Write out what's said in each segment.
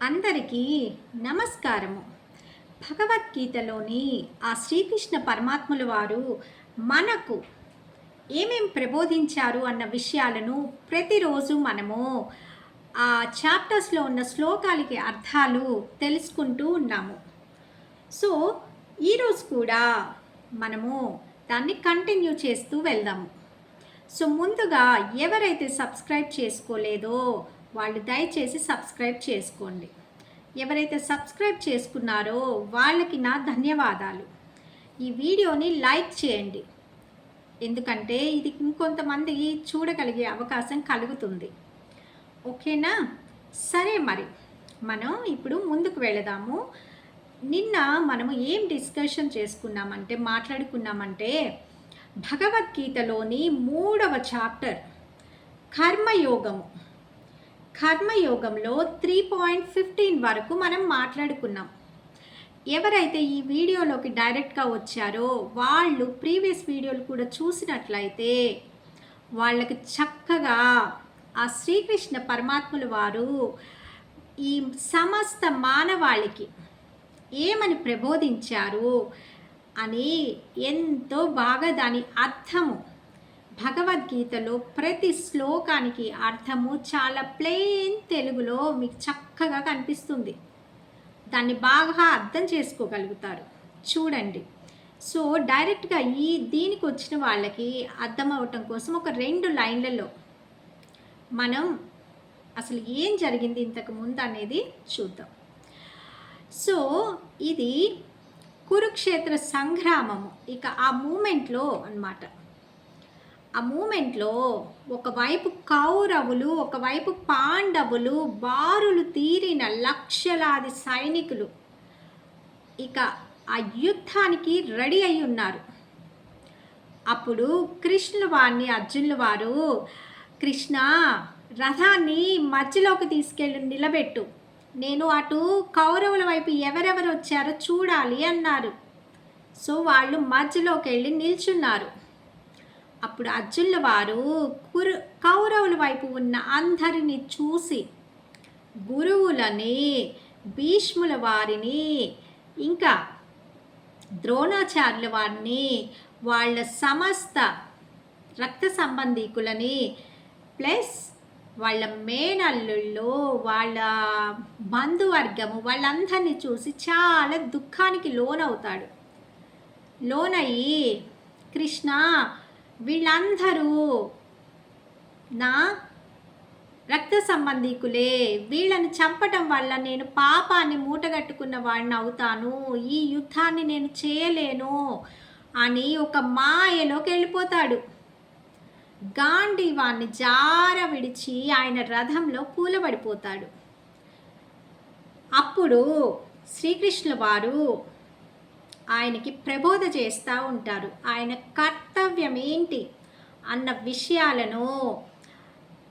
అందరికీ నమస్కారము. భగవద్గీతలోని ఆ శ్రీకృష్ణ పరమాత్ముల వారు మనకు ఏమేం ప్రబోధించారు అన్న విషయాలను ప్రతిరోజు మనము ఆ చాప్టర్స్లో ఉన్న శ్లోకాలకి అర్థాలు తెలుసుకుంటూ ఉన్నాము. సో ఈరోజు కూడా మనము దాన్ని కంటిన్యూ చేస్తూ వెళ్దాము. సో ముందుగా ఎవరైతే సబ్స్క్రైబ్ చేసుకోలేదో వాళ్ళు దయచేసి సబ్స్క్రైబ్ చేసుకోండి. ఎవరైతే సబ్స్క్రైబ్ చేసుకున్నారో వాళ్ళకి నా ధన్యవాదాలు. ఈ వీడియోని లైక్ చేయండి. ఎందుకంటే ఇది ఇంకొంతమంది చూడగలిగే అవకాశం కలుగుతుంది. ఓకేనా? సరే మరి మనం ఇప్పుడు ముందుకు వెళదాము. నిన్న మనము ఏం డిస్కషన్ చేసుకున్నామంటే మాట్లాడుకున్నామంటే భగవద్గీతలోని మూడవ చాప్టర్ కర్మయోగము. కర్మయోగంలో త్రీ పాయింట్ ఫిఫ్టీన్ వరకు మనం మాట్లాడుకున్నాం. ఎవరైతే ఈ వీడియోలోకి డైరెక్ట్గా వచ్చారో వాళ్ళు ప్రీవియస్ వీడియోలు కూడా చూసినట్లయితే వాళ్ళకి చక్కగా ఆ శ్రీకృష్ణ పరమాత్ములు వారు ఈ సమస్త మానవాళికి ఏమని ప్రబోధించారు అని ఎంతో బాగా దాని అర్థము భగవద్గీతలో ప్రతి శ్లోకానికి అర్థము చాలా ప్లెయిన్ తెలుగులో మీకు చక్కగా కనిపిస్తుంది. దాన్ని బాగా అర్థం చేసుకోగలుగుతారు. చూడండి. సో డైరెక్ట్గా ఈ దీనికి వచ్చిన వాళ్ళకి అర్థం అవటం కోసం ఒక రెండు లైన్లలో మనం అసలు ఏం జరిగింది ఇంతకు ముందు అనేది చూద్దాం. సో ఇది కురుక్షేత్ర సంగ్రామము. ఇక ఆ మూమెంట్లో అన్నమాట. ఆ మూమెంట్లో ఒకవైపు కౌరవులు ఒకవైపు పాండవులు బారులు తీరిన లక్షలాది సైనికులు ఇక ఆ యుద్ధానికి రెడీ అయి ఉన్నారు. అప్పుడు కృష్ణుల వారిని అర్జునుల వారు కృష్ణ రథాన్ని మధ్యలోకి తీసుకెళ్ళి నిలబెట్టు. నేను అటు కౌరవుల వైపు ఎవరెవరు వచ్చారో చూడాలి అన్నారు. సో వాళ్ళు మధ్యలోకి వెళ్ళి నిల్చున్నారు. అప్పుడు అర్జునుల వారు కురు కౌరవుల వైపు ఉన్న అందరినీ చూసి గురువులని భీష్ముల వారిని ఇంకా ద్రోణాచార్యుల వారిని వాళ్ళ సమస్త రక్త సంబంధీకులని ప్లస్ వాళ్ళ మేనల్లుళ్ళు వాళ్ళ బంధువర్గము వాళ్ళందరినీ చూసి చాలా దుఃఖానికి లోనవుతాడు. లోనయ్యి కృష్ణ వీళ్ళందరూ నా రక్త సంబంధీకులే. వీళ్ళని చంపటం వల్ల నేను పాపాన్ని మూటగట్టుకున్న వాడిని అవుతాను. ఈ యుద్ధాన్ని నేను చేయలేను అని ఒక మాయలోకి వెళ్ళిపోతాడు. గాంధీవాన్ని జార విడిచి ఆయన రథంలో కూలబడిపోతాడు. అప్పుడు శ్రీకృష్ణుల వారు ఆయనకి ప్రబోధ చేస్తూ ఉంటారు. ఆయన కర్తవ్యం ఏంటి అన్న విషయాలను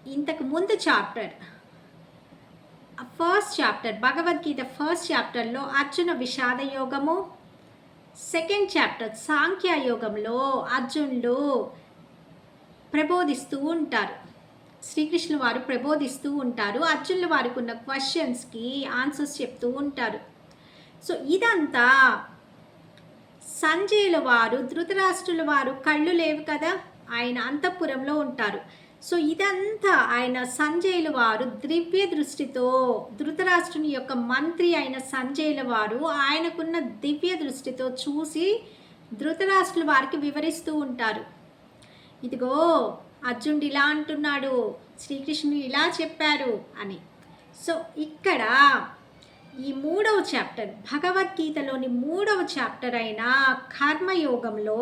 ఇంతకు ముందు chapter first chapter Bhagavad Gita first చాప్టర్లో అర్జున విషాద యోగము సెకండ్ చాప్టర్ సాంఖ్య యోగంలో అర్జునుడు ప్రబోధిస్తూ ఉంటారు. శ్రీకృష్ణుల వారు ప్రబోధిస్తూ ఉంటారు. అర్జునుల వారికి ఉన్న క్వశ్చన్స్కి ఆన్సర్స్ చెప్తూ ఉంటారు. సో ఇదంతా సంజయుల వారు ధృతరాష్ట్రుల వారు కళ్ళు లేవు కదా? ఆయన అంతఃపురంలో ఉంటారు. సో ఇదంతా ఆయన సంజయుల వారు దివ్య దృష్టితో ధృతరాష్ట్రుని యొక్క మంత్రి అయిన సంజయుల వారు ఆయనకున్న దివ్య దృష్టితో చూసి ధృతరాష్ట్రుల వారికి వివరిస్తూ ఉంటారు. ఇదిగో అర్జునుడు ఇలా అంటున్నాడు శ్రీకృష్ణుడు ఇలా చెప్పారు అని. సో ఇక్కడ ఈ మూడవ చాప్టర్ భగవద్గీతలోని మూడవ చాప్టర్ అయిన కర్మయోగంలో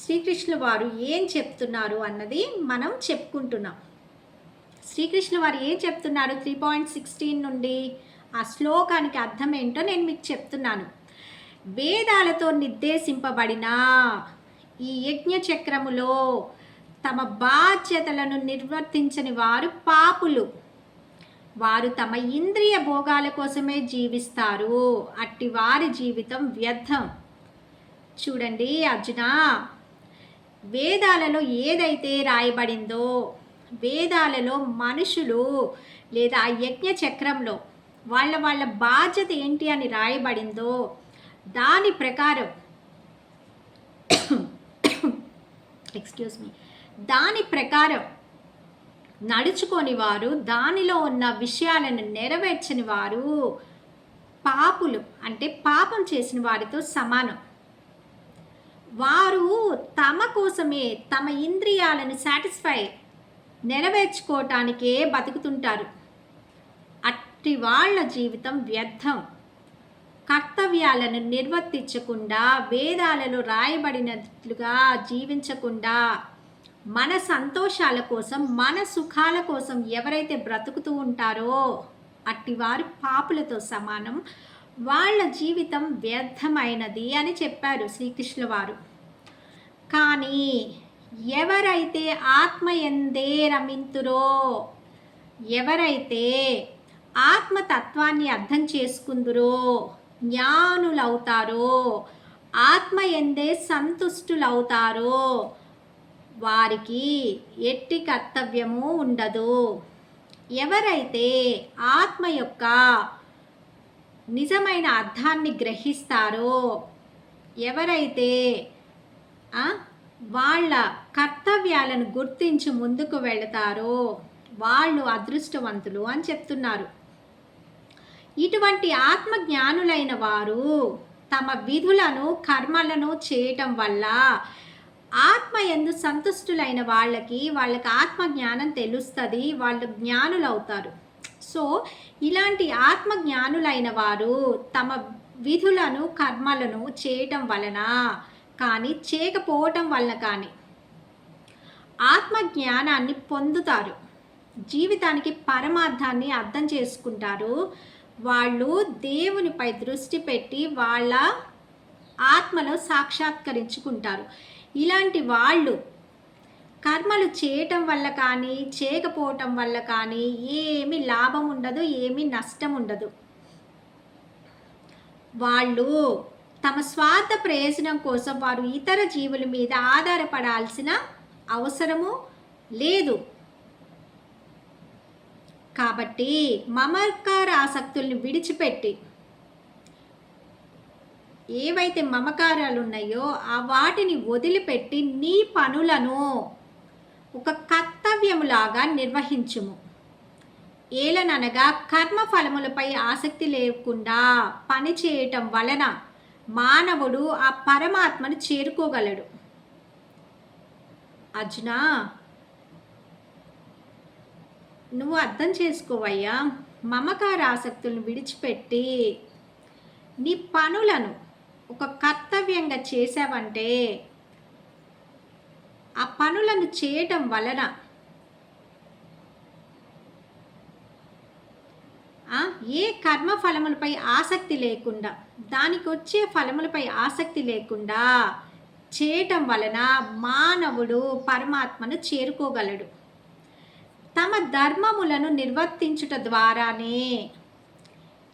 శ్రీకృష్ణుల వారు ఏం చెప్తున్నారు అన్నది మనం చెప్పుకుంటున్నాం. శ్రీకృష్ణ వారు ఏం చెప్తున్నారు? త్రీ పాయింట్ సిక్స్టీన్ నుండి ఆ శ్లోకానికి అర్థం ఏంటో నేను మీకు చెప్తున్నాను. వేదాలతో నిర్దేశింపబడిన ఈ యజ్ఞ చక్రములో తమ బాధ్యతలను నిర్వర్తించని వారు పాపులు. వారు తమ ఇంద్రియ భోగాల కోసమే జీవిస్తారు. అట్టి వారి జీవితం వ్యర్థం. చూడండి అర్జున వేదాలలో ఏదైతే రాయబడిందో వేదాలలో మనుషులు లేదా ఆ యజ్ఞ చక్రంలో వాళ్ళ వాళ్ళ బాధ్యత ఏంటి అని రాయబడిందో దాని ప్రకారం ఎక్స్క్యూజ్ మీ దాని ప్రకారం నడుచుకొని వారు దానిలో ఉన్న విషయాలను నెరవేర్చని వారు పాపులు అంటే పాపం చేసిన వారితో సమానం. వారు తమ కోసమే తమ ఇంద్రియాలను సాటిస్ఫై నెరవేర్చుకోవటానికే బతుకుతుంటారు. అట్టి వాళ్ళ జీవితం వ్యర్థం. కర్తవ్యాలను నిర్వర్తించకుండా వేదాలలో రాయబడినట్లుగా జీవించకుండా మన సంతోషాల కోసం మన సుఖాల కోసం ఎవరైతే బ్రతుకుతూ ఉంటారో అట్టి వారు పాపులతో సమానం. వాళ్ళ జీవితం వ్యర్థమైనది అని చెప్పారు శ్రీకృష్ణ వారు కానీ ఎవరైతే ఆత్మ ఎందే రమింతురో ఎవరైతే ఆత్మతత్వాన్ని అర్థం చేసుకుందురో జ్ఞానులవుతారో ఆత్మ ఎందే సంతుష్టులవుతారో వారికి ఎట్టి కర్తవ్యము ఉండదు. ఎవరైతే ఆత్మ యొక్క నిజమైన అర్థాన్ని గ్రహిస్తారో ఎవరైతే వాళ్ళ కర్తవ్యాలను గుర్తించి ముందుకు వెళతారో వాళ్ళు అదృష్టవంతులు అని చెప్తున్నారు. ఇటువంటి ఆత్మజ్ఞానులైన వారు తమ విధులను కర్మలను చేయటం వల్ల ఆత్మ ఎందు సంతుష్టులైన వాళ్ళకి వాళ్ళకి ఆత్మ జ్ఞానం తెలుస్తుంది వాళ్ళు జ్ఞానులు అవుతారు సో ఇలాంటి ఆత్మ జ్ఞానులైన వారు తమ విధులను కర్మలను చేయటం వలన కానీ చేయకపోవటం వలన కానీ ఆత్మ జ్ఞానాన్ని పొందుతారు. జీవితానికి పరమార్థాన్ని అర్థం చేసుకుంటారు. వాళ్ళు దేవునిపై దృష్టి పెట్టి వాళ్ళ ఆత్మలో సాక్షాత్కరించుకుంటారు. ఇలాంటి వాళ్ళు కర్మలు చేయటం వల్ల కానీ చేయకపోవటం వల్ల కానీ ఏమి లాభం ఉండదు ఏమి నష్టం ఉండదు. వాళ్ళు తమ స్వార్థ ప్రయోజనం కోసం వారు ఇతర జీవుల మీద ఆధారపడాల్సిన అవసరము లేదు. కాబట్టి మమకార ఆసక్తుల్ని విడిచిపెట్టి ఏవైతే మమకారాలు ఉన్నాయో ఆ వాటిని వదిలిపెట్టి నీ పనులను ఒక కర్తవ్యములాగా నిర్వహించుము. ఏలననగా కర్మ ఫలములపై ఆసక్తి లేకుండా పని చేయటం వలన మానవుడు ఆ పరమాత్మను చేరుకోగలడు. అర్జున నువ్వు అర్థం చేసుకోవయ్యా. మమకార ఆసక్తులను విడిచిపెట్టి నీ పనులను ఒక కర్తవ్యంగా చేసావంటే ఆ పనులను చేయటం వలన ఏ కర్మ ఫలములపై ఆసక్తి లేకుండా దానికి వచ్చే ఫలములపై ఆసక్తి లేకుండా చేయటం వలన మానవుడు పరమాత్మను చేరుకోగలడు. తమ ధర్మములను నిర్వర్తించుట ద్వారానే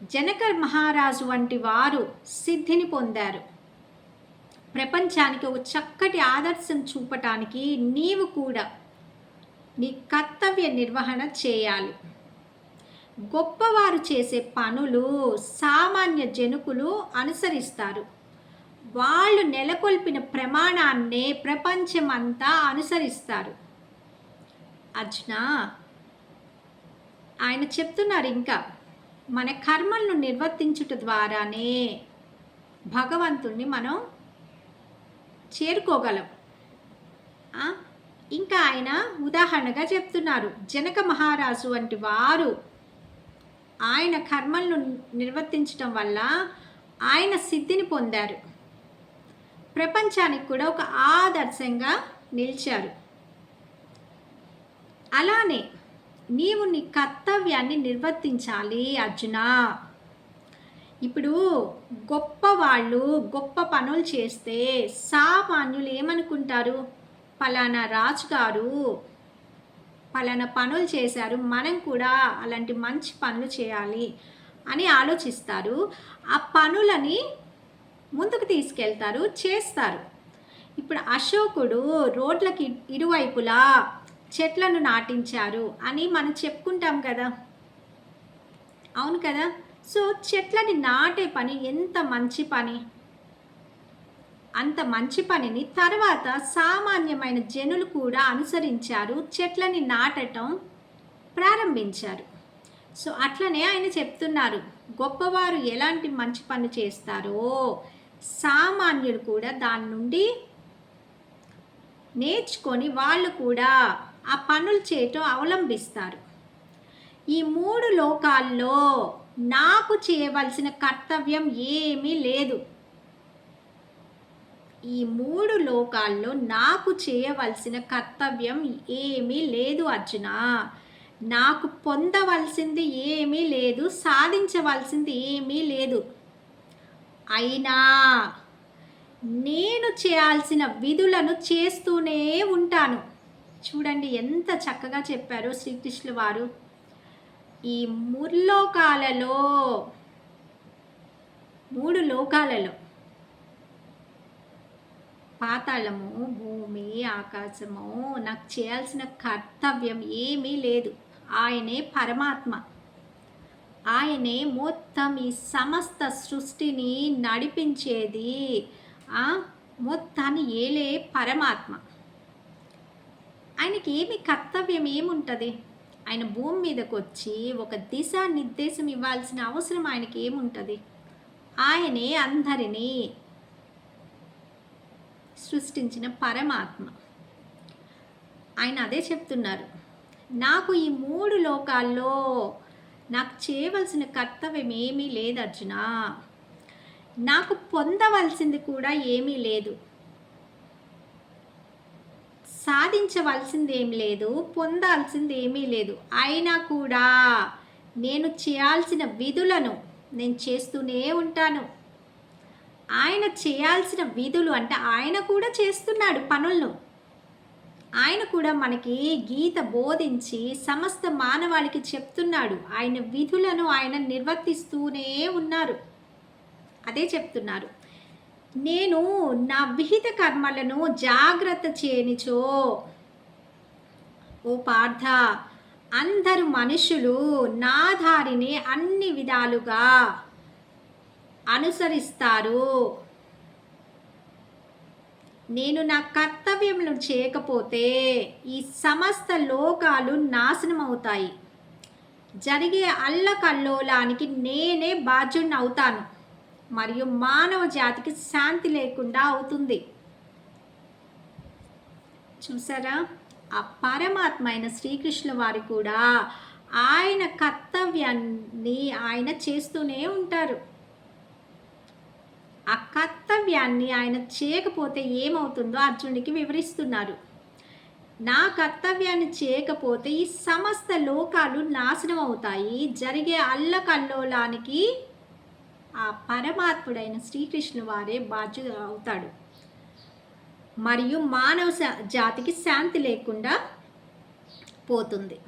జనకర్ మహారాజు వంటి వారు సిద్ధిని పొందారు. ప్రపంచానికి ఒక చక్కటి ఆదర్శం చూపటానికి నీవు కూడా నీ కర్తవ్య నిర్వహణ చేయాలి. గొప్పవారు చేసే పనులు సామాన్య జనుకులు అనుసరిస్తారు. వాళ్ళు నెలకొల్పిన ప్రమాణాన్నే ప్రపంచమంతా అనుసరిస్తారు. అర్జున ఆయన చెప్తున్నారు ఇంకా. మన కర్మలను నిర్వర్తించుట ద్వారానే భగవంతుణ్ణి మనం చేరుకోగలం. ఇంకా ఆయన ఉదాహరణగా చెప్తున్నారు. జనక మహారాజు వంటి వారు ఆయన కర్మలను నిర్వర్తించటం వల్ల ఆయన సిద్ధిని పొందారు. ప్రపంచానికి కూడా ఒక ఆదర్శంగా నిలిచారు. అలానే నీవు నీ కర్తవ్యాన్ని నిర్వర్తించాలి అర్జున. ఇప్పుడు గొప్ప వాళ్ళు గొప్ప పనులు చేస్తే సామాన్యులు ఏమనుకుంటారు? పలానా రాజుగారు పలానా పనులు చేశారు మనం కూడా అలాంటి మంచి పనులు చేయాలి అని ఆలోచిస్తారు. ఆ పనులని ముందుకు తీసుకెళ్తారు చేస్తారు. ఇప్పుడు అశోకుడు రోడ్లకి ఇరువైపులా చెట్లను నాటించారు అని మనం చెప్పుకుంటాం కదా. అవును కదా? సో చెట్లని నాటే పని ఎంత మంచి పని? అంత మంచి పనిని తర్వాత సామాన్యమైన జనులు కూడా అనుసరించారు చెట్లని నాటటం ప్రారంభించారు. సో అట్లనే ఆయన చెప్తున్నారు గొప్పవారు ఎలాంటి మంచి పని చేస్తారో సామాన్యులు కూడా దాని నుండి నేర్చుకొని వాళ్ళు కూడా ఆ పనులు చేయటం అవలంబిస్తారు. ఈ మూడు లోకాల్లో నాకు చేయవలసిన కర్తవ్యం ఏమీ లేదు. ఈ మూడు లోకాల్లో నాకు చేయవలసిన కర్తవ్యం ఏమీ లేదు అర్జున. నాకు పొందవలసింది ఏమీ లేదు సాధించవలసింది ఏమీ లేదు. అయినా నేను చేయాల్సిన విధులను చేస్తూనే ఉంటాను. చూడండి ఎంత చక్కగా చెప్పారు శ్రీకృష్ణుల వారు. ఈ ముల్లోకాలలో మూడు లోకాలలో పాతాళము భూమి ఆకాశము నాకు చేయాల్సిన కర్తవ్యం ఏమీ లేదు. ఆయనే పరమాత్మ. ఆయనే మొత్తం ఈ సమస్త సృష్టిని నడిపించేది. మొత్తాన్ని ఏలే పరమాత్మ. ఆయనకి ఏమి కర్తవ్యం ఏముంటుంది? ఆయన భూమి మీదకి వచ్చి ఒక దిశ నిర్దేశం ఇవ్వాల్సిన అవసరం ఆయనకి ఏముంటుంది ఆయనే అందరినీ సృష్టించిన పరమాత్మ. ఆయన అదే చెప్తున్నారు. నాకు ఈ మూడు లోకాల్లో నాకు చేయవలసిన కర్తవ్యం ఏమీ లేదు అర్జున. నాకు పొందవలసింది కూడా ఏమీ లేదు. సాధించవలసింది ఏం లేదు పొందాల్సింది ఏమీ లేదు. అయినా కూడా నేను చేయాల్సిన విధులను నేను చేస్తూనే ఉంటాను. ఆయన చేయాల్సిన విధులు అంటే ఆయన కూడా చేస్తున్నాడు పనులను. ఆయన కూడా మనకి గీత బోధించి సమస్త మానవాళికి చెప్తున్నాడు. ఆయన విధులను ఆయన నిర్వర్తిస్తూనే ఉన్నారు. అదే చెప్తున్నారు. నేను నా విహిత కర్మలను జాగ్రత్త చేయనిచో ఓ పార్థ అందరు మనుషులు నా దారిని అన్ని విధాలుగా అనుసరిస్తారు. నేను నా కర్తవ్యములను చేయకపోతే ఈ సమస్త లోకాలు నాశనం అవుతాయి జరిగే అల్లకల్లోలానికి నేనే బాధ్యుడిని అవుతాను. మరియు మానవ జాతికి శాంతి లేకుండా అవుతుంది. చూసారా? ఆ పరమాత్మ అయిన శ్రీకృష్ణ వారి కూడా ఆయన కర్తవ్యాన్ని ఆయన చేస్తూనే ఉంటారు. ఆ కర్తవ్యాన్ని ఆయన చేయకపోతే ఏమవుతుందో అర్జునుడికి వివరిస్తున్నారు. నా కర్తవ్యాన్ని చేయకపోతే ఈ సమస్త లోకాలు నాశనం అవుతాయి. జరిగే అల్లకల్లోలానికి ఆ పరమాత్ముడైన శ్రీకృష్ణు వారే బాధ్యత అవుతాడు. మరియు మానవ జాతికి శాంతి లేకుండా పోతుంది.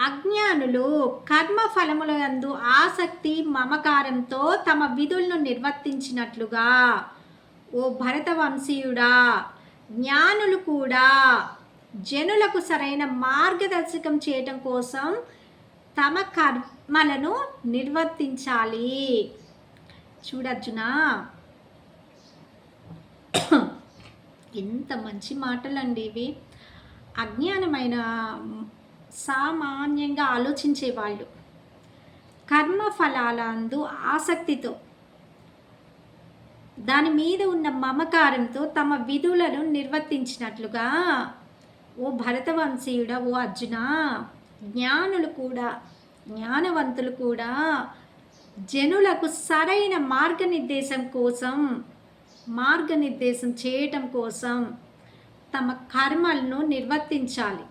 అజ్ఞానులు కర్మ ఫలములందు ఆసక్తి మమకారంతో తమ విధులను నిర్వర్తించినట్లుగా ఓ భరతవంశీయుడా జ్ఞానులు కూడా జనులకు సరైన మార్గదర్శకం చేయటం కోసం తమ కర్మలను నిర్వర్తించాలి. చూడర్జున ఎంత మంచి మాటలండి ఇవి. అజ్ఞానమైన సామాన్యంగా ఆలోచించే వాళ్ళు. కర్మ ఫలాలందు ఆసక్తితో దాని మీద ఉన్న మమకారంతో తమ విధులను నిర్వర్తించినట్లుగా. ఓ భరతవంశీయుడ ఓ అర్జున. జ్ఞానులు కూడా జ్ఞానవంతులు కూడా జనులకు సరైన మార్గనిర్దేశం కోసం మార్గనిర్దేశం చేయటం కోసం తమ కర్మలను నిర్వర్తించాలి.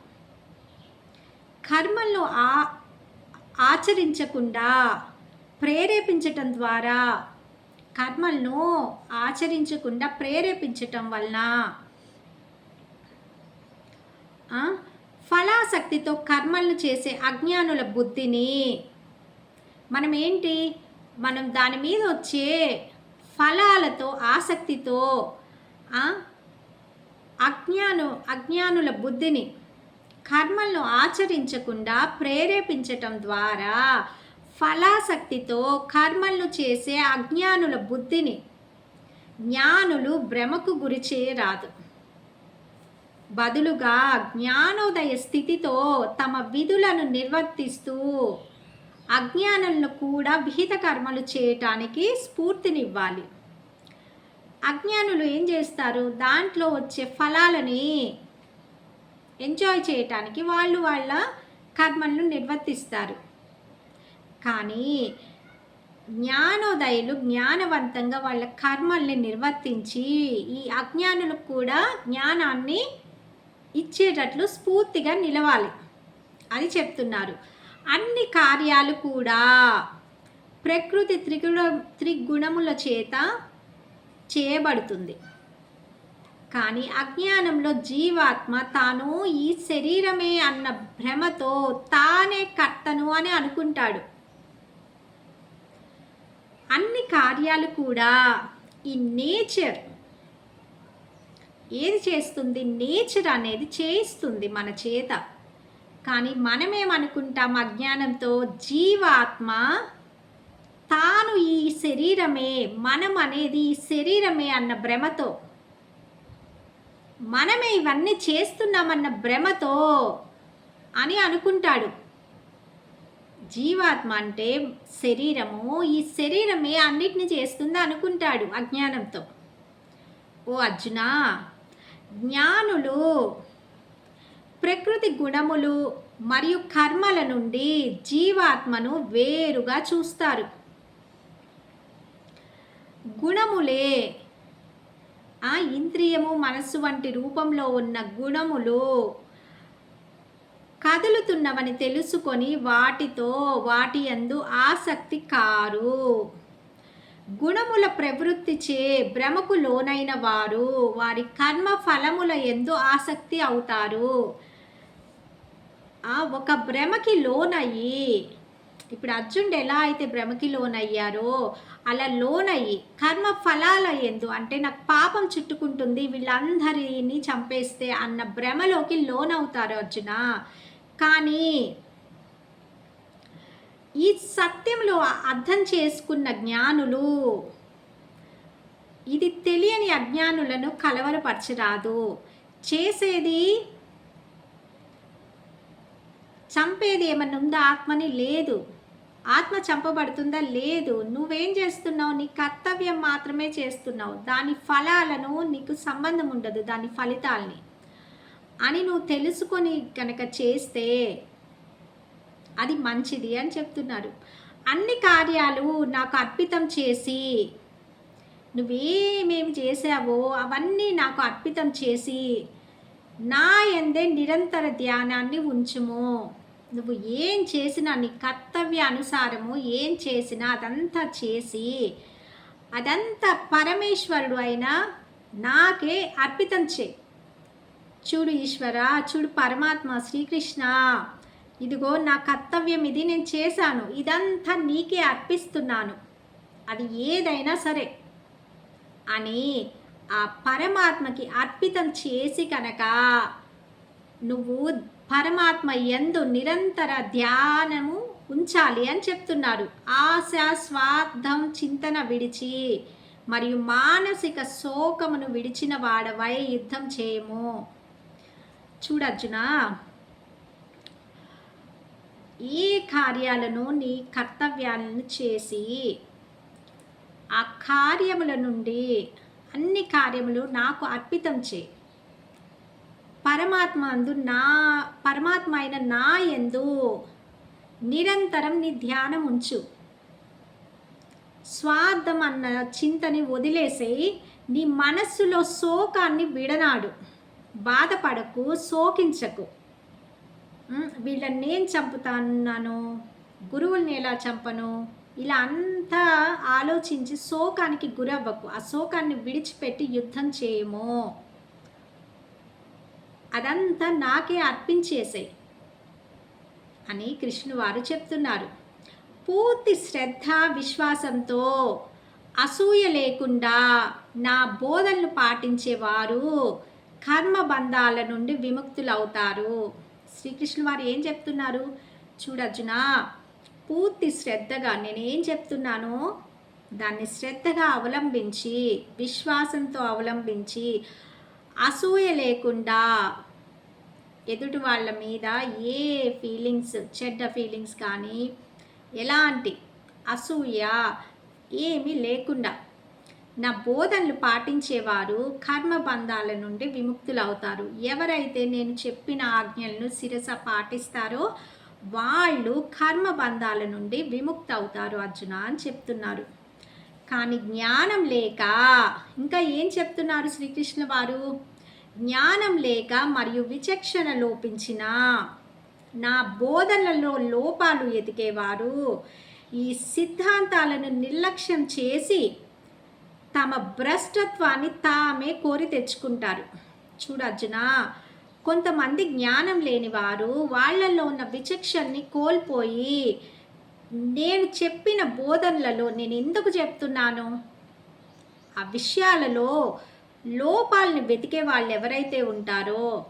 కర్మలను ఆ ఆచరించకుండా ప్రేరేపించటం ద్వారా కర్మలను ఆచరించకుండా ప్రేరేపించటం వలన ఫలాసక్తితో కర్మలను చేసే అజ్ఞానుల బుద్ధిని. మనం ఏంటి మనం దాని మీద వచ్చే ఫలాలతో ఆసక్తితో అజ్ఞాను అజ్ఞానుల బుద్ధిని కర్మలను ఆచరించకుండా ప్రేరేపించటం ద్వారా ఫలాసక్తితో కర్మలను చేసే అజ్ఞానుల బుద్ధిని జ్ఞానులు భ్రమకు గురి చేయరాదు బదులుగా జ్ఞానోదయ స్థితితో తమ విధులను నిర్వర్తిస్తూ అజ్ఞానులను కూడా విహిత కర్మలు చేయటానికి స్ఫూర్తినివ్వాలి. అజ్ఞానులు ఏం చేస్తారు? దాంట్లో వచ్చే ఫలాలని ఎంజాయ్ చేయటానికి వాళ్ళు వాళ్ళ కర్మలను నిర్వర్తిస్తారు. కానీ జ్ఞానోదయులు జ్ఞానవంతంగా వాళ్ళ కర్మల్ని నిర్వర్తించి ఈ అజ్ఞానులకు కూడా జ్ఞానాన్ని ఇచ్చేటట్లు స్ఫూర్తిగా నిలవాలి అని చెప్తున్నారు. అన్ని కార్యాలు కూడా ప్రకృతి త్రిగుణ త్రిగుణముల చేత చేయబడుతుంది. కానీ అజ్ఞానంలో జీవాత్మ తాను ఈ శరీరమే అన్న భ్రమతో తానే కర్తను అని అనుకుంటాడు. అన్ని కార్యాలు కూడా ఈ నేచర్ ఏది చేస్తుంది? నేచర్ అనేది చేయిస్తుంది మన చేత. కానీ మనమేమనుకుంటాం? అజ్ఞానంతో జీవాత్మ తాను ఈ శరీరమే మనం అనేది ఈ శరీరమే అన్న భ్రమతో. మనమే ఇవన్నీ చేస్తున్నామన్న భ్రమతో అని అనుకుంటాడు. జీవాత్మ అంటే శరీరము ఈ శరీరమే అన్నిటిని చేస్తుంది అనుకుంటాడు అజ్ఞానంతో. ఓ అర్జున జ్ఞానులు ప్రకృతి గుణములు మరియు కర్మల నుండి జీవాత్మను వేరుగా చూస్తారు. గుణములే ఆ ఇంద్రియము మనస్సు వంటి రూపంలో ఉన్న గుణములు కదులుతున్నవని తెలుసుకొని వాటితో వాటి యందు ఆసక్తి కారు. గుణముల ప్రవృత్తి చే భ్రమకు లోనైన వారు వారి కర్మ ఫలముల ఎందు ఆసక్తి అవుతారు. ఒక భ్రమకి లోనయ్యి ఇప్పుడు అర్జునుడు ఎలా అయితే భ్రమకి లోనయ్యారో అలా లోనయ్యి కర్మ ఫలాల ఎందు అంటే నాకు పాపం చుట్టుకుంటుంది వీళ్ళందరినీ చంపేస్తే అన్న భ్రమలోకి లోనవుతారు అర్జున. కానీ ఈ సత్యంలో అర్థం చేసుకున్న జ్ఞానులు ఇది తెలియని అజ్ఞానులను కలవరపరచరాదు. చేసేది చంపేది ఏమన్నా ఉందా ఆత్మని లేదు. ఆత్మ చంపబడుతుందా? లేదు. నువ్వేం చేస్తున్నావు? నీ కర్తవ్యం మాత్రమే చేస్తున్నావు. దాని ఫలాలను నీకు సంబంధం ఉండదు దాని ఫలితాలని. అని నువ్వు తెలుసుకొని కనుక చేస్తే అది మంచిది అని చెప్తున్నారు. అన్ని కార్యాలు నాకు అర్పితం చేసి నువ్వేమేమి చేసావో అవన్నీ నాకు అర్పితం చేసి నా ఎందే నిరంతర ధ్యానాన్ని ఉంచుము. నువ్వు ఏం చేసినా నీ కర్తవ్య అనుసారము ఏం చేసినా అదంతా చేసి అదంతా పరమేశ్వరుడు అయినా నాకే అర్పితం చే చూడు ఈశ్వర చూడు పరమాత్మ శ్రీకృష్ణ. ఇదిగో నా కర్తవ్యం ఇది నేను చేశాను. ఇదంతా నీకే అర్పిస్తున్నాను. అది ఏదైనా సరే. అని ఆ పరమాత్మకి అర్పితం చేసి కనుక నువ్వు పరమాత్మ ఎందు నిరంతర ధ్యానము ఉంచాలి అని చెప్తున్నారు ఆశ స్వార్థం చింతన విడిచి మరియు మానసిక శోకమును విడిచిన వాడవై యుద్ధం చేయము. చూడర్జున ఈ కార్యాలను నీ కర్తవ్యాలను చేసి ఆ కార్యముల నుండి అన్ని కార్యములు నాకు అర్పితం చే పరమాత్మ అందు నా పరమాత్మ అయిన నా ఎందు నిరంతరం నీ ధ్యానం ఉంచు. స్వార్థం అన్న చింతని వదిలేసేయి నీ మనస్సులో శోకాన్ని విడనాడు. బాధపడకు శోకించకు. వీళ్ళని నేను చంపుతాను గురువుల్ని ఎలా చంపను? ఇలా అంతా ఆలోచించి శోకానికి గురవ్వకు. ఆ శోకాన్ని విడిచిపెట్టి యుద్ధం చేయము. అదంతా నాకే అర్పించేసాయి అని కృష్ణువారు చెప్తున్నారు. పూర్తి శ్రద్ధ విశ్వాసంతో అసూయ లేకుండా నా బోధనలు పాటించేవారు కర్మబంధాల నుండి విముక్తులవుతారు. శ్రీకృష్ణుడు వారు ఏం చెప్తున్నారు? చూడర్జున పూర్తి శ్రద్ధగా నేనేం చెప్తున్నానో దాన్ని శ్రద్ధగా అవలంబించి విశ్వాసంతో అవలంబించి అసూయ లేకుండా ఎదుటి వాళ్ళ మీద ఏ ఫీలింగ్స్ చెడ్డ ఫీలింగ్స్ కానీ ఎలాంటి అసూయ ఏమీ లేకుండా నా బోధనలు పాటించేవారు కర్మబంధాల నుండి విముక్తులవుతారు. ఎవరైతే నేను చెప్పిన ఆజ్ఞలను శిరస పాటిస్తారో వాళ్ళు కర్మబంధాల నుండి విముక్తి అవుతారు అర్జున అని చెప్తున్నారు. కానీ జ్ఞానం లేక ఇంకా ఏం చెప్తున్నారు శ్రీకృష్ణ వారు? జ్ఞానం లేక మరియు విచక్షణ లోపించిన నా బోధనలలో లోపాలు ఎతికేవారు. ఈ సిద్ధాంతాలను నిర్లక్ష్యం చేసి తమ భ్రష్టత్వాన్ని తామే కోరి తెచ్చుకుంటారు. చూడర్జున కొంతమంది జ్ఞానం లేని వారు వాళ్ళల్లో ఉన్న విచక్షణని కోల్పోయి నేను చెప్పిన బోధనలలో నేను ఎందుకు చెప్తున్నాను? ఆ విషయాలలో లోపాలని వెతికే వాళ్ళు ఎవరైతే ఉంటారో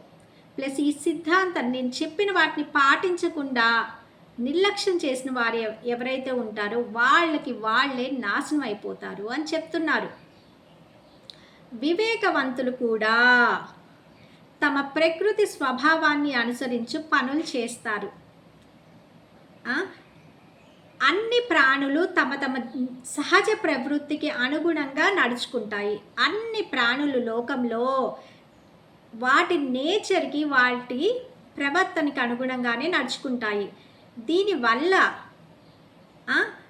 ప్లస్ ఈ సిద్ధాంతం నేను చెప్పిన వాటిని పాటించకుండా నిర్లక్ష్యం చేసిన వారు ఎవరైతే ఉంటారో వాళ్ళకి వాళ్ళే నాశనం అయిపోతారు అని చెప్తున్నారు. వివేకవంతులు కూడా తమ ప్రకృతి స్వభావాన్ని అనుసరించి పనులు చేస్తారు. అన్ని ప్రాణులు తమ తమ సహజ ప్రవృత్తికి అనుగుణంగా నడుచుకుంటాయి. అన్ని ప్రాణులు లోకంలో వాటి నేచర్కి వాటి ప్రవర్తనకి అనుగుణంగానే నడుచుకుంటాయి. దీనివల్ల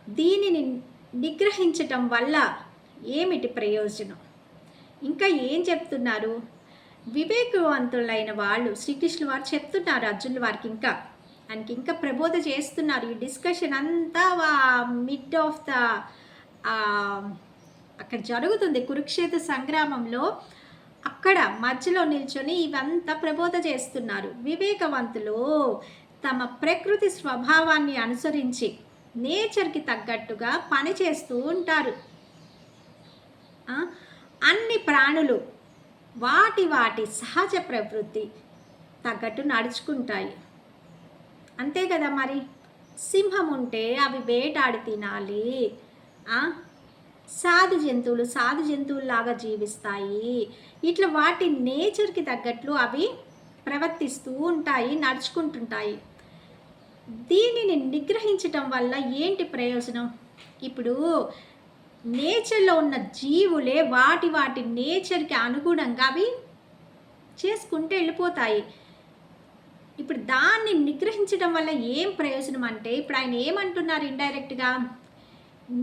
దీనిని నిగ్రహించటం వల్ల ఏమిటి ప్రయోజనం? ఇంకా ఏం చెప్తున్నారు? వివేకవంతులైన వాళ్ళు శ్రీకృష్ణుల వారు చెప్తున్నారు అర్జునుల వారికి ఇంకా. ఆయనకి ఇంకా ప్రబోధ చేస్తున్నారు. ఈ డిస్కషన్ అంతా మిడ్ ఆఫ్ ద అక్కడ జరుగుతుంది. కురుక్షేత్ర సంగ్రామంలో అక్కడ మధ్యలో నిల్చొని ఇవంతా ప్రబోధ చేస్తున్నారు. వివేకవంతులు తమ ప్రకృతి స్వభావాన్ని అనుసరించి నేచర్కి తగ్గట్టుగా పని చేస్తూ ఉంటారు. అన్ని ప్రాణులు వాటి వాటి సహజ ప్రవృత్తి తగ్గట్టు నడుచుకుంటాయి. అంతే కదా మరి? సింహం ఉంటే అవి వేటాడి తినాలి. సాధు జంతువులు సాధు జంతువుల్లాగా జీవిస్తాయి. ఇట్లా వాటి నేచర్కి తగ్గట్లు అవి ప్రవర్తిస్తూ ఉంటాయి నడుచుకుంటుంటాయి. దీనిని నిగ్రహించటం వల్ల ఏంటి ప్రయోజనం? ఇప్పుడు నేచర్లో ఉన్న జీవులే వాటి వాటి నేచర్కి అనుగుణంగా అవి చేసుకుంటూ వెళ్ళిపోతాయి. ఇప్పుడు దాన్ని నిగ్రహించడం వల్ల ఏం ప్రయోజనం అంటే ఇప్పుడు ఆయన ఏమంటున్నారు ఇండైరెక్ట్గా?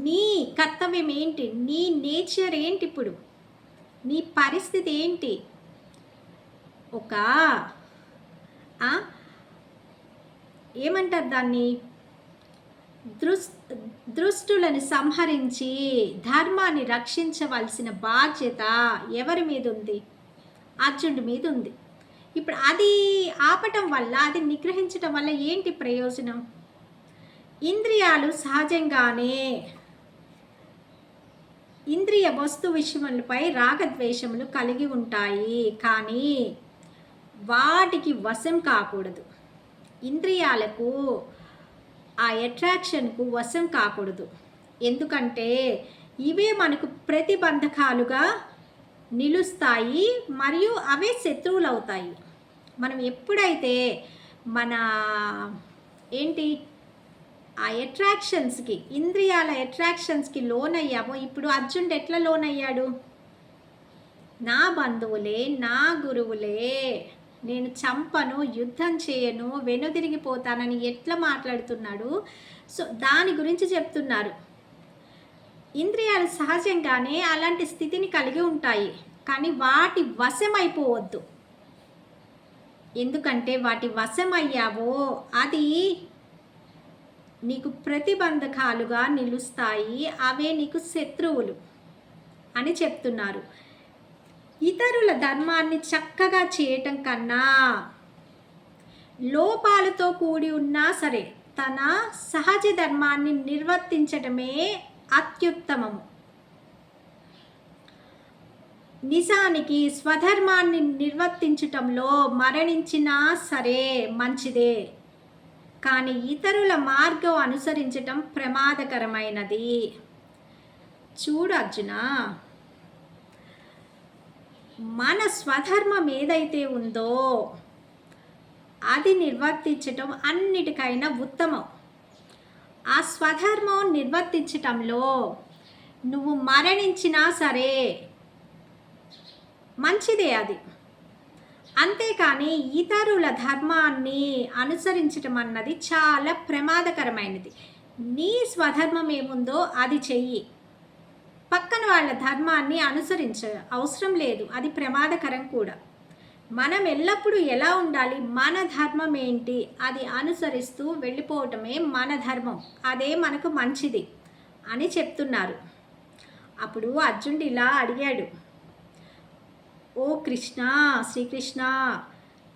నీ కర్తవ్యం ఏంటి? నీ నేచర్ ఏంటి ఇప్పుడు? నీ పరిస్థితి ఏంటి? ఒక ఏమంటారు దాన్ని? దృస్ దృష్టులను సంహరించి ధర్మాన్ని రక్షించవలసిన బాధ్యత ఎవరి మీద ఉంది? అర్జునుడి మీద ఉంది. ఇప్పుడు అది ఆపటం వల్ల అది నిగ్రహించటం వల్ల ఏంటి ప్రయోజనం? ఇంద్రియాలు సహజంగానే ఇంద్రియ వస్తు విషయములపై రాగద్వేషములు కలిగి ఉంటాయి. కానీ వాటికి వశం కాకూడదు. ఇంద్రియాలకు ఆ అట్రాక్షన్కు వశం కాకూడదు. ఎందుకంటే ఇవే మనకు ప్రతిబంధకాలుగా నిలుస్తాయి మరియు అవే శత్రువులు అవుతాయి మనం ఎప్పుడైతే మన ఏంటి? ఆ అట్రాక్షన్స్కి ఇంద్రియాల అట్రాక్షన్స్కి లోన్ అయ్యామో ఇప్పుడు అర్జునుడు ఎట్లా లోన్ అయ్యాడు నా బంధువులే నా గురువులే నేను చంపను యుద్ధం చేయను వెనుదిరిగిపోతానని ఎట్లా మాట్లాడుతున్నాడు? సో దాని గురించి చెప్తున్నారు. ఇంద్రియాలు సహజంగానే అలాంటి స్థితిని కలిగి ఉంటాయి కానీ వాటి వశమైపోవద్దు. ఎందుకంటే వాటి వశమయ్యావో అది నీకు ప్రతిబంధకాలుగా నిలుస్తాయి అవే నీకు శత్రువులు అని చెప్తున్నారు. ఇతరుల ధర్మాన్ని చక్కగా చేయటం కన్నా లోపాలతో కూడి ఉన్నా సరే తన సహజ ధర్మాన్ని నిర్వర్తించటమే అత్యుత్తమము. నిజానికి స్వధర్మాన్ని నిర్వర్తించటంలో మరణించినా సరే మంచిదే. కానీ ఇతరుల మార్గం అనుసరించటం ప్రమాదకరమైనది. చూడు అర్జున! మన స్వధర్మం ఏదైతే ఉందో అది నిర్వర్తించటం అన్నిటికైనా ఉత్తమం. ఆ స్వధర్మం నిర్వర్తించటంలో నువ్వు మరణించినా సరే మంచిదే అది. అంతేకాని ఇతరుల ధర్మాన్ని అనుసరించటం అన్నది చాలా ప్రమాదకరమైనది. నీ స్వధర్మం ఏముందో అది చెయ్యి. పక్కన వాళ్ళ ధర్మాన్ని అనుసరించ అవసరం లేదు. అది ప్రమాదకరం కూడా. మనం ఎల్లప్పుడూ ఎలా ఉండాలి? మన ధర్మం ఏంటి? అది అనుసరిస్తూ వెళ్ళిపోవటమే మన ధర్మం. అదే మనకు మంచిది అని చెప్తున్నారు. అప్పుడు అర్జునుడు ఇలా అడిగాడు. ఓ కృష్ణ శ్రీకృష్ణ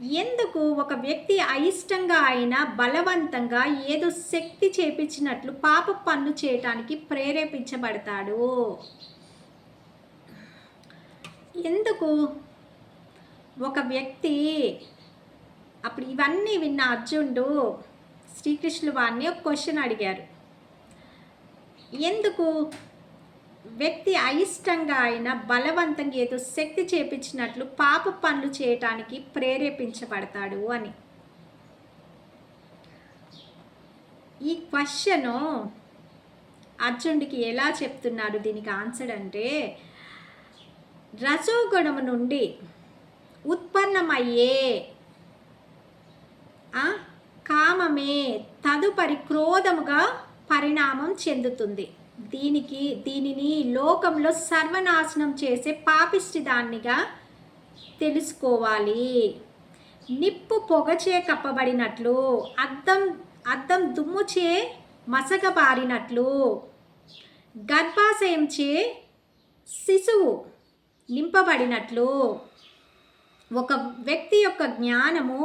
ఎందుకు ఒక వ్యక్తి అయిష్టంగా అయినా బలవంతంగా ఏదో శక్తి చేపించినట్లు పాప పన్ను చేయటానికి ప్రేరేపించబడతాడు? ఎందుకు? ఒక వ్యక్తి అప్పుడు ఇవన్నీ విన్న అర్జునుడు శ్రీకృష్ణుడు వారిని ఒక క్వశ్చన్ అడిగారు. ఎందుకు? వ్యక్తి అయిష్టంగా అయినా బలవంతంగా ఏదో శక్తి చేపించినట్లు పాప పనులు చేయటానికి ప్రేరేపించబడతాడు అని. ఈ క్వశ్చను అర్జునుడికి ఎలా చెప్తున్నారు దీనికి ఆన్సర్ అంటే రజోగుణము నుండి ఉత్పన్నమయ్యే కామమే తదుపరి క్రోధముగా పరిణామం చెందుతుంది. దీనికి దీనిని లోకంలో సర్వనాశనం చేసే పాపిష్టి దాన్నిగా తెలుసుకోవాలి. నిప్పు పొగచే కప్పబడినట్లు అద్దం అద్దం దుమ్ముచే మసకబారినట్లు గర్భాశయంచే శిశువు నింపబడినట్లు. ఒక వ్యక్తి యొక్క జ్ఞానము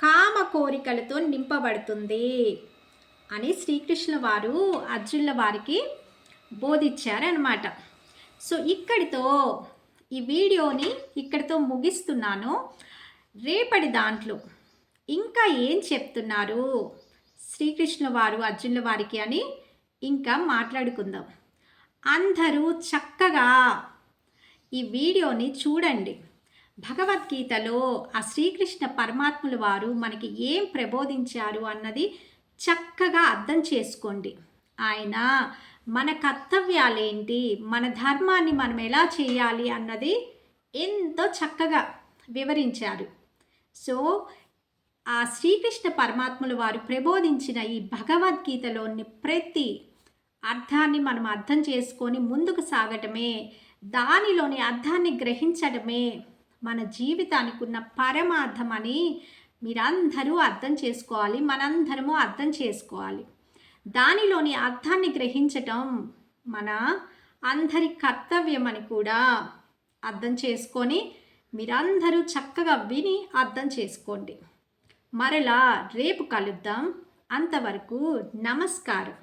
కామ కోరికలతో నింపబడుతుంది. అని శ్రీకృష్ణ వారు అర్జునుల వారికి బోధించారనమాట సో ఇక్కడితో ఈ వీడియోని ఇక్కడితో ముగిస్తున్నాను. రేపటి దాంట్లో ఇంకా ఏం చెప్తున్నారు శ్రీకృష్ణ వారు అర్జునుల వారికి అని ఇంకా మాట్లాడుకుందాం. అందరూ చక్కగా ఈ వీడియోని చూడండి. భగవద్గీతలో ఆ శ్రీకృష్ణ పరమాత్ముల వారు మనకి ఏం ప్రబోధించారు అన్నది చక్కగా అర్థం చేసుకోండి. ఆయన మన కర్తవ్యాలేంటి? మన ధర్మాన్ని మనం ఎలా చేయాలి అన్నది ఎంతో చక్కగా వివరించారు. సో ఆ శ్రీకృష్ణ పరమాత్ముల వారు ప్రబోధించిన ఈ భగవద్గీతలోని ప్రతి అర్థాన్ని మనం అర్థం చేసుకొని ముందుకు సాగటమే దానిలోని అర్థాన్ని గ్రహించడమే మన జీవితానికి ఉన్న పరమార్థమని మీరందరూ అర్థం చేసుకోవాలి మనందరము అర్థం చేసుకోవాలి. దానిలోని అర్థాన్ని గ్రహించటం మన అందరి కర్తవ్యం అని కూడా అర్థం చేసుకొని మీరందరూ చక్కగా విని అర్థం చేసుకోండి. మరలా రేపు కలుద్దాం. అంతవరకు నమస్కారం.